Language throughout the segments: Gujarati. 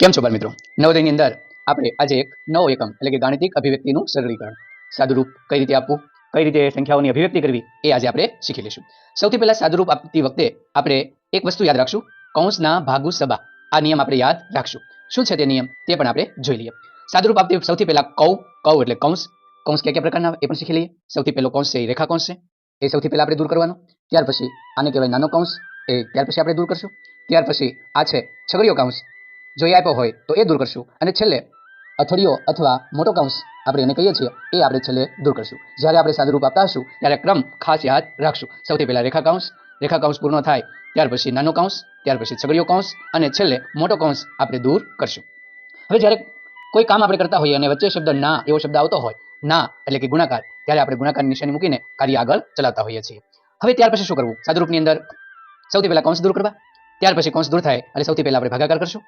કેમ છો બાળ મિત્રો નવોદયની અંદર આપણે આજે એક નવો એકમ એટલે કે ગાણિતિક અભિવ્યક્તિનું સરળીકરણ. સાદુરૂપ કઈ રીતે આપવું? કઈ રીતે સંખ્યાઓની અભિવ્યક્તિ કરવી? એ આજે આપણે શીખી લઈશું. સૌથી પહેલા સાદુરૂપ આપતી વખતે આપણે એક વસ્તુ યાદ રાખશું. કૌંસના ભાગુ સભા. આ નિયમ આપણે યાદ રાખશું. શું છે તે નિયમ? તે પણ આપણે જોઈ લઈએ. સાદુરૂપ આપતી સૌથી પહેલા કૌ કૌ એટલે કૌંસ. કૌંસ કયા કયા પ્રકારના? એ પણ શીખી લઈએ. સૌથી પહેલો કૌંસ છે એ રેખા કૌંસ છે. એ સૌથી પહેલા આપણે દૂર કરવાનો. ત્યાર પછી આને કહેવાય નાનો કૌંસ. એ ત્યાર પછી આપણે દૂર કરશું. ત્યાર પછી આ છે છગડીયો કૌંસ. જો એ આપ્યો હોય તો એ દૂર કરશું. અને છેલ્લે, અથડીઓ અથવા મોટો કૌંસ આપણે એને કહીએ છીએ, એ આપણે છેલ્લે દૂર કરશું. જ્યારે આપણે સાદુરૂપ આપતા હશું, ત્યારે ક્રમ ખાસ યાદ રાખશું. સૌથી પહેલા રેખા કૌંસ રેખા કૌંસ પૂર્ણ થાય, ત્યાર પછી નાનો કૌંસ, ત્યાર પછી છગડીયો કૌંસ અને છેલ્લે મોટો કૌંસ આપણે દૂર કરશું. હવે જ્યારે કોઈ કામ આપણે કરતા હોઈએ અને વચ્ચે શબ્દ ના એવો શબ્દ આવતો હોય, ના એટલે કે ગુણાકાર, ત્યારે આપણે ગુણાકારની નિશાની મૂકીને કાર્ય આગળ ચલાવતા હોઈએ છીએ. હવે ત્યાર પછી શું કરવું? સાદુરૂપની અંદર સૌથી પહેલા કૌંસ દૂર કરવા, ત્યાર પછી કૌંસ દૂર થાય એટલે સૌથી પહેલાં આપણે ભાગાકાર કરશું.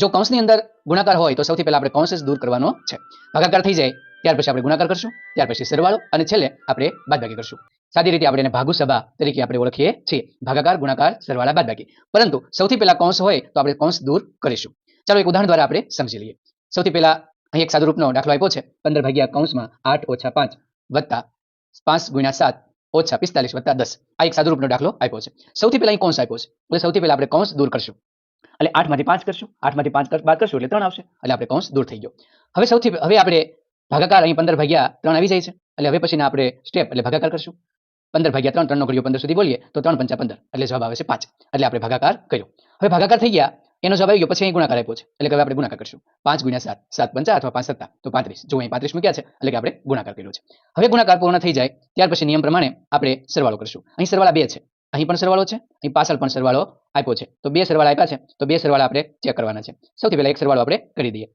જો કૌંસની અંદર ગુણાકાર હોય તો સૌથી પહેલા આપણે કૌંસ દૂર કરવાનો છે. ભાગાકાર થઈ જાય, ત્યાર પછી આપણે ગુણાકાર કરશું, ત્યાર પછી સરવાળો અને છેલ્લે આપણે બાદબાકી કરશું. સાદી રીતે આપણે ભાગુ સભા તરીકે આપણે ઓળખીએ છીએ. ભાગાકાર, ગુણાકાર, સરવાળા, બાદબાકી. પરંતુ સૌથી પહેલા કૌંસ હોય તો આપણે કૌંસ દૂર કરીશું. ચાલો એક ઉદાહરણ દ્વારા આપણે સમજી લઈએ. સૌથી પહેલા અહીં એક સાદુરૂપનો દાખલો આપ્યો છે. પંદર ભાગ્યા કૌંસમાં આઠ ઓછા પાંચ વત્તા પાંચ ગુણ્યા સાત ઓછા પિસ્તાલીસ વત્તા દસ. આ એક સાદુરૂપનો દાખલો આપ્યો છે. સૌથી પહેલા અહીં કૌંસ આપ્યો છે. એટલે સૌથી પહેલા આપણે કૌંસ દૂર કરશું. એટલે આઠમાંથી પાંચ કરશું. આઠમાંથી પાંચ બાદ કરશું એટલે ત્રણ આવશે. એટલે આપણે કૌંસ દૂર થઈ ગયો. હવે સૌથી હવે આપણે ભાગાકાર અહીં પંદર ભાગ્યા ત્રણ આવી જાય છે. એટલે હવે પછીના આપણે સ્ટેપ એટલે ભાગાકાર કરશું. પંદર ભાગ્યા ત્રણ ત્રણનો કર્યો પંદર સુધી બોલીએ, તો ત્રણ પંચા પંદર. એટલે જવાબ આવે છે પાંચ. એટલે આપણે ભાગાકાર કર્યો. હવે ભાગાકાર થઈ ગયા, એનો જવાબ આવી ગયો. પછી અહીં ગુણાકાર આપ્યો છે. એટલે હવે આપણે ગુણાકાર કરશું. પાંચ ગુણ્યા સાત. સાત પંચા અથવા પાંચ સત્તા. તો પાંત્રીસ. જો અહીં પાંત્રીસ મૂક્યા છે, એટલે કે આપણે ગુણાકાર કર્યો છે. હવે ગુણાકાર પૂર્ણ થઈ જાય. ત્યાર પછી નિયમ પ્રમાણે આપણે સરવાળો કરશું. અહીં સરવાળા બે છે. અહીં પણ સરવાળો છે, અહીં પાછળ પણ સરવાળો આપ્યો છે. તો બે સરવાળા આપ્યા છે, તો બે સરવાળા આપણે ચેક કરવાના છે. સૌથી પહેલા એક સરવાળો આપણે કરી દઈએ.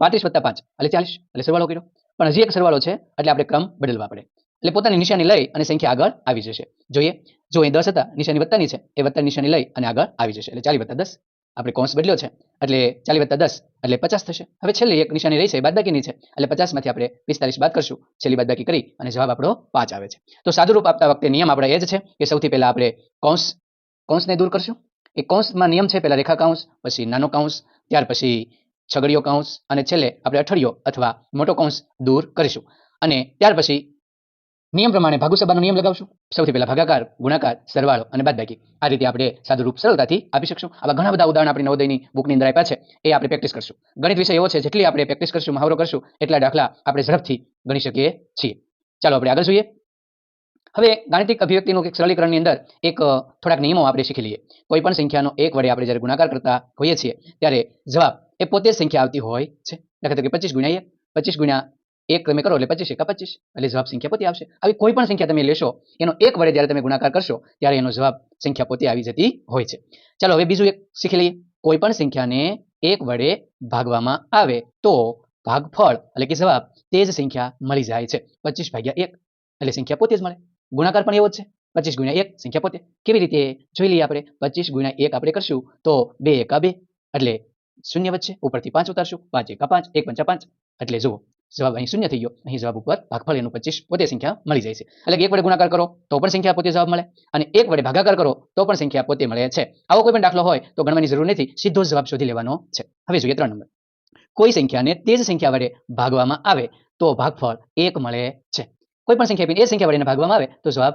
પાંત્રીસ વત્તા પાંચ, એટલે ચાલીસ, એટલે સરવાળો કર્યો. પણ હજી એક સરવાળો છે, એટલે આપણે ક્રમ બદલવા પડે. એટલે પોતાની નિશાની લઈ અને સંખ્યા આગળ આવી જશે. જોઈએ, જો અહીં દસ હતા, નિશાની વત્તાની છે, એ વત્તા નિશાની લઈ અને આગળ આવી જશે. એટલે ચાલી વત્તા દસ. આપણે કૌંસ બદલ્યો છે. એટલે ચાલી વત્તા દસ, એટલે પચાસ થશે. હવે છેલ્લી એક નિશાની રહી છે બાદબાકીની છે. એટલે પચાસમાંથી આપણે પિસ્તાલીસ બાદ કરશું. છેલ્લી બાદબાકી કરી અને જવાબ આપણો પાંચ આવે છે. તો સાદુરૂપ આપતા વખતે નિયમ આપણે એ જ છે કે સૌથી પહેલાં આપણે કૌંસ, કૌંસને દૂર કરશું. એ કૌંસમાં નિયમ છે પહેલાં રેખા કૌંસ, પછી નાનો કૌંસ, ત્યાર પછી છગડીયો કૌંસ અને છેલ્લે આપણે અઠડિયો અથવા મોટો કૌંસ દૂર કરીશું. અને ત્યાર પછી નિયમ પ્રમાણે ભાગુસભાનો નિયમ લગાવશું. સૌથી પહેલા ભાગાકાર, ગુણાકાર, સરવાળો અને બાદબાકી. આ રીતે આપણે સાદુરૂપ સરળતાથી આપી શકશું. આવા ઘણા બધા ઉદાહરણ આપણી નવોદયની બુકની અંદર આપ્યા છે. એ આપણે પ્રેક્ટિસ કરશું. ગણિત વિષય એવો છે, જેટલી આપણે પ્રેક્ટિસ કરશું, મહાવરો કરશું, એટલા દાખલા આપણે ઝડપથી ગણી શકીએ છીએ. ચાલો આપણે આગળ જોઈએ. હવે ગાણિતિક અભિવ્યક્તિનું એક સરળીકરણની અંદર એક થોડાક નિયમો આપણે શીખી લઈએ. કોઈ પણ સંખ્યાનો એક વડે આપણે જ્યારે ગુણાકાર કરતા હોઈએ છીએ, ત્યારે જવાબ એ પોતે સંખ્યા આવતી હોય છે. દાખલા તરીકે પચીસ ગુણ્યા પચીસ ગુણ્યા એક તમે કરો એટલે પચીસ એકા પચીસ. એટલે જવાબ સંખ્યા પોતે આવશે. આવી કોઈ પણ સંખ્યા તમે લેશો, એનો એક વડે જ્યારે તમે ગુણાકાર કરશો, ત્યારે એનો જવાબ સંખ્યા પોતે આવી જતી હોય છે. ચાલો હવે બીજું એક શીખી લઈએ. કોઈ પણ સંખ્યાને એક વડે ભાગવામાં આવે તો ભાગફળ એટલે કે જવાબ તે જ સંખ્યા મળી જાય છે. પચીસ ભાગ્યા એક એટલે સંખ્યા પોતે જ મળે. ગુણાકાર પણ એવો જ છે. પચીસ ગુણ્યા એક સંખ્યા પોતે. કેવી રીતે? જોઈ લઈએ આપણે. પચીસ ગુણ્યા એક આપણે કરશું તો બે એકા બે. એટલે શૂન્ય વચ્ચે ઉપરથી પાંચ ઉતારશું. પાંચ એકા પાંચ, એક પંચા પાંચ. એટલે જુઓ, જવાબ અહીં શૂન્ય થઈ ગયો. અહીં જવાબ ઉપર ભાગફળ એનું પચીસ, પોતે સંખ્યા મળી જાય છે. એટલે એક વડે ગુણાકાર કરો, તો પણ સંખ્યા પોતે જવાબ મળે. અને એક વડે ભાગાકાર કરો, તો પણ સંખ્યા પોતે મળે છે. આવો કોઈ પણ દાખલો હોય, તો ગણવાની જરૂર નથી, સીધો જવાબ શોધી લેવાનો છે. હવે જોઈએ ત્રણ નંબર. કોઈ સંખ્યાને તે જ સંખ્યા વડે ભાગવામાં આવે, તો ભાગફળ એક મળે છે. કોઈ પણ સંખ્યા એ સંખ્યા વડે ભાગવામાં આવે, તો જવાબ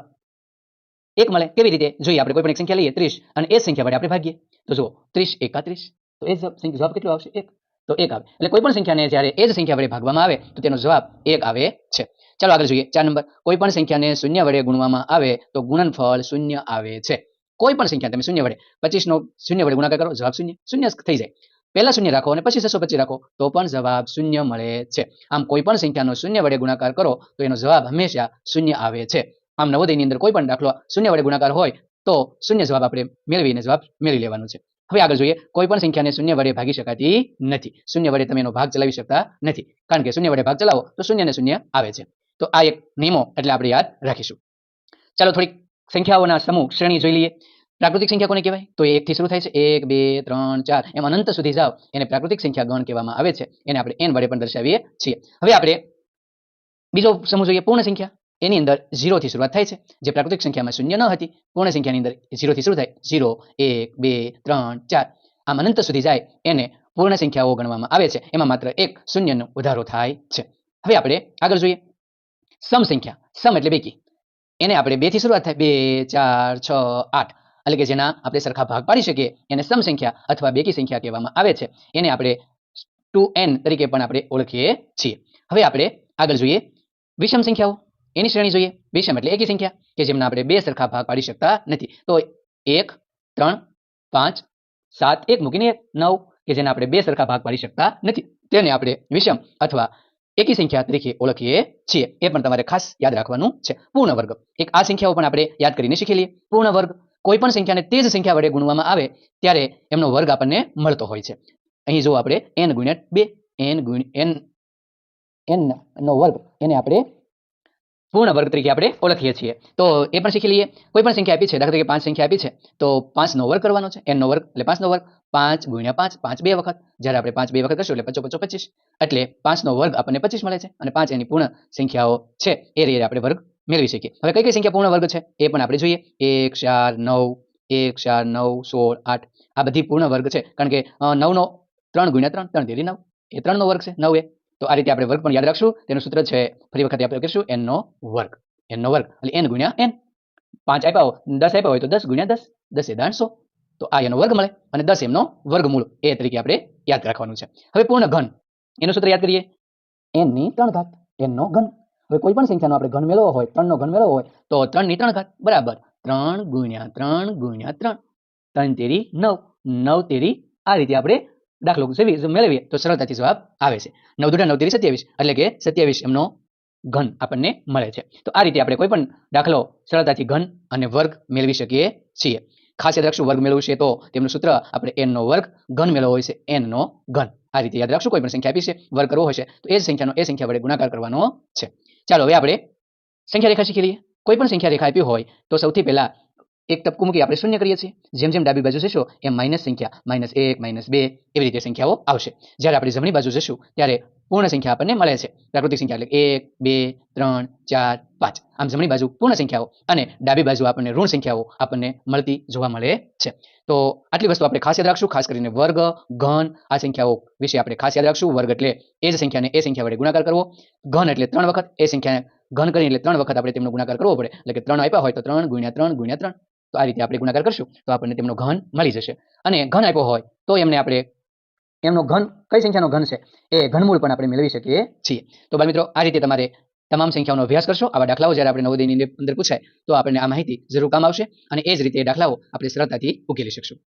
એક મળે. કેવી રીતે? જોઈએ, આપણે કોઈ પણ એક સંખ્યા લઈએ, ત્રીસ. અને એ સંખ્યા વડે આપણે ભાગીએ. તો જુઓ, ત્રીસ, એકાત્રીસ. તો એ જવાબ કેટલો આવશે? એક. તો એક આવે. એટલે કોઈ પણ સંખ્યાને જ્યારે એ જ સંખ્યા વડે ભાગવામાં આવે, તો તેનો જવાબ એક આવે છે. ચાલો આગળ જોઈએ. ચાર નંબર. કોઈ પણ સંખ્યાને શૂન્ય વડે ગુણવામાં આવે, તો ગુણનફળ શૂન્ય આવે છે. કોઈ પણ સંખ્યા તમે શૂન્ય વડે પચીસ નો શૂન્ય વડે ગુણાકાર કરો, જવાબ શૂન્ય. શૂન્ય થઈ જાય. પહેલા શૂન્ય રાખો અને પછી છસો પચીસ રાખો, તો પણ જવાબ શૂન્ય મળે છે. આમ કોઈ પણ સંખ્યાનો શૂન્ય વડે ગુણાકાર કરો, તો એનો જવાબ હંમેશા શૂન્ય આવે છે. આમ નવોદયની અંદર કોઈ પણ દાખલો શૂન્ય વડે ગુણાકાર હોય, તો શૂન્ય જવાબ આપણે મેળવીને જવાબ મેળવી લેવાનો છે. હવે આગળ જોઈએ, કોઈ પણ સંખ્યાને શૂન્ય વડે ભાગી શકાતી નથી. શૂન્ય વડે તમે એનો ભાગ ચલાવી શકતા નથી. કારણ કે શૂન્ય વડે ભાગ ચલાવો તો શૂન્ય ને શૂન્ય આવે છે. તો આ એક નિયમો એટલે આપણે યાદ રાખીશું. ચાલો થોડીક સંખ્યાઓના સમૂહ, શ્રેણી જોઈ લઈએ. પ્રાકૃતિક સંખ્યા કોને કહેવાય? તો એકથી શરૂ થાય છે. એક, બે, ત્રણ, ચાર. એમ અનંત સુધી જાઓ. એને પ્રાકૃતિક સંખ્યા ગણ કહેવામાં આવે છે. એને આપણે એન વડે પણ દર્શાવીએ છીએ. હવે આપણે બીજો સમૂહ જોઈએ, પૂર્ણ સંખ્યા. એની અંદર ઝીરોથી શરૂઆત થાય છે. જે પ્રાકૃતિક સંખ્યામાં શૂન્ય ન હતી, પૂર્ણ સંખ્યાની અંદર ઝીરોથી શરૂ થાય. ઝીરો, એક, બે, ત્રણ, ચાર. આમ અનંત સુધી જાય એને પૂર્ણ સંખ્યાઓ ગણવામાં આવે છે. એમાં માત્ર એક શૂન્યનો વધારો થાય છે. હવે આપણે આગળ જોઈએ. સમ સંખ્યા. સમ એટલે બેકી. એને આપણે બેથી શરૂઆત થાય. બે, ચાર, છ, આઠ. એટલે કે જેના આપણે સરખા ભાગ પાડી શકીએ, એને સમ સંખ્યા અથવા બેકી સંખ્યા કહેવામાં આવે છે. એને આપણે ટુ એન તરીકે પણ આપણે ઓળખીએ છીએ. હવે આપણે આગળ જોઈએ વિષમ સંખ્યાઓ. એની શ્રેણી જોઈએ. વિષમ એટલે એકી સંખ્યા, કે જેમના આપણે બે સરખા ભાગ પાડી શકતા નથી. તો એક, ત્રણ, પાંચ, સાત, એક મૂકીને એક નવ, કે જેના આપણે બે સરખા ભાગ પાડી શકતા નથી. તેને આપણે વિષમ અથવા એકી સંખ્યા તરીકે ઓળખીએ છીએ. એ પણ તમારે ખાસ યાદ રાખવાનું છે. પૂર્ણ વર્ગ એક આ સંખ્યાઓ પણ આપણે યાદ કરીને શીખી લઈએ. પૂર્ણ વર્ગ કોઈ પણ સંખ્યાને તે જ સંખ્યા વડે ગુણવામાં આવે ત્યારે એમનો વર્ગ આપણને મળતો હોય છે. અહીં જો આપણે એન ગુણ્યા બે એન ગુણ એન એન નો વર્ગ, એને આપણે પૂર્ણ વર્ગ તરીકે આપણે ઓળખીએ છીએ. તો એ પણ શીખી લઈએ. કોઈ પણ સંખ્યા આપી છે, દાખલા તરીકે પાંચ સંખ્યા આપી છે, તો પાંચનો વર્ગ કરવાનો છે. એનનો વર્ગ એટલે પાંચનો વર્ગ. પાંચ ગુણ્યા પાંચ પાંચ બે વખત. જ્યારે આપણે પાંચ બે વખત કરશું એટલે પચો પચો પચીસ. એટલે પાંચનો વર્ગ આપણને પચીસ મળે છે અને પાંચ એની પૂર્ણ સંખ્યાઓ છે. એ રીતે આપણે વર્ગ મેળવી શકીએ. હવે કઈ કઈ સંખ્યા પૂર્ણ વર્ગ છે? એ પણ આપણે જોઈએ. એક, ચાર, નવ, એક, ચાર, નવ, સોળ, આઠ. આ બધી પૂર્ણ વર્ગ છે. કારણ કે નવનો ત્રણ ગુણ્યા ત્રણ ત્રણ ધીરી નવ. એ ત્રણનો વર્ગ છે. નવ એ તો આ રીતે આપણે વર્ગ પણ યાદ રાખશું. તેનું સૂત્ર છે, ફરી વખત આપણે કરીશું એનનો વર્ગ. એનનો વર્ગ. એટલે એન ગુણ્યા એન પાંચ આપ્યા હોય, દસ આપ્યા હોય તો દસ ગુણ્યા દસ. દસ એ દાણસો. તો આ એનો વર્ગ મળે અને દસ એમનો વર્ગમૂળ. એ તરીકે આપણે યાદ રાખવાનું છે. હવે પૂર્ણ ઘન. એનું સૂત્ર યાદ કરીએ. એનની ત્રણ ઘાત એનનો ઘન. હવે કોઈ પણ સંખ્યાનો આપણે ઘન મેળવવો હોય, ત્રણનો ઘન મેળવવો હોય, તો ત્રણની ત્રણ ઘાત. બરાબર. ત્રણ ગુણ્યા ત્રણ ગુણ્યા ત્રણ. ત્રણ તેરી નવ. નવ તેરી આ રીતે આપણે દાખલો મેળવીએ તો સરળતાથી જવાબ આવે છે. નવ દુટા નવ તેરી સત્યાવીસ, એટલે કે સત્યાવીસ એમનો ઘન આપણને મળે છે. તો આ રીતે આપણે કોઈ પણ દાખલો સરળતાથી ઘન અને વર્ગ મેળવી શકીએ છીએ. ખાસ યાદ રાખશું, વર્ગ મેળવવું છે તો તેમનું સૂત્ર આપણે એનનો વર્ગ, ઘન મેળવવો હોય છે એનનો ઘન. આ રીતે યાદ રાખશું કોઈ પણ સંખ્યા આપી છે, વર્ગ કરવો હશે, તો એ જ સંખ્યાનો, એ સંખ્યા વડે ગુણાકાર કરવાનો છે. ચાલો હવે આપણે સંખ્યા રેખા શીખી લઈએ. કોઈ પણ સંખ્યા રેખા આપી હોય તો સૌથી પહેલા એક ટપકું મૂકી આપણે શૂન્ય કરીએ છીએ. જેમ જેમ ડાબી બાજુ જશો, એમ માઇનસ સંખ્યા, માઇનસ એક, માઇનસ બે એવી રીતે સંખ્યાઓ આવશે. જ્યારે આપણે જમણી બાજુ જશું, ત્યારે પૂર્ણ સંખ્યા આપણને મળે છે. પ્રાકૃતિક સંખ્યા એટલે એક, બે, ત્રણ, ચાર, પાંચ. આમ જમણી બાજુ પૂર્ણ સંખ્યાઓ અને ડાબી બાજુ આપણને ઋણ સંખ્યાઓ આપણને મળતી જોવા મળે છે. તો આટલી વસ્તુ આપણે ખાસ યાદ રાખશું, ખાસ કરીને વર્ગ, ઘન આ સંખ્યાઓ વિશે આપણે ખાસ યાદ રાખશું. વર્ગ એટલે એ જ સંખ્યાને એ સંખ્યા વડે ગુણાકાર કરવો. ઘન એટલે ત્રણ વખત, એ સંખ્યાને ઘન કરીને એટલે ત્રણ વખત આપણે તેમનો ગુણાકાર કરવો પડે. એટલે કે ત્રણ આપ્યા હોય તો ત્રણ ગુણ્યા ત્રણ ગુણ્યા ત્રણ. તો આ રીતે આપણે ગુણાકાર કરશું, તો આપણને તેમનો ઘન મળી જશે. અને ઘન આપ્યો હોય, તો એમને આપણે, એમનો ઘન, કઈ સંખ્યાનો ઘન છે? એ ઘનમૂળ પણ આપણે મેળવી શકીએ છીએ. તો બાળ મિત્રો, આ રીતે તમારે તમામ સંખ્યાઓનો અભ્યાસ કરશો. આવા દાખલાઓ જ્યારે આપણે નવોદયની અંદર પૂછાય, તો આપણને આ માહિતી જરૂર કામ આવશે. અને એ જ રીતે દાખલાઓ આપણે સરળતાથી ઉકેલી શકશું.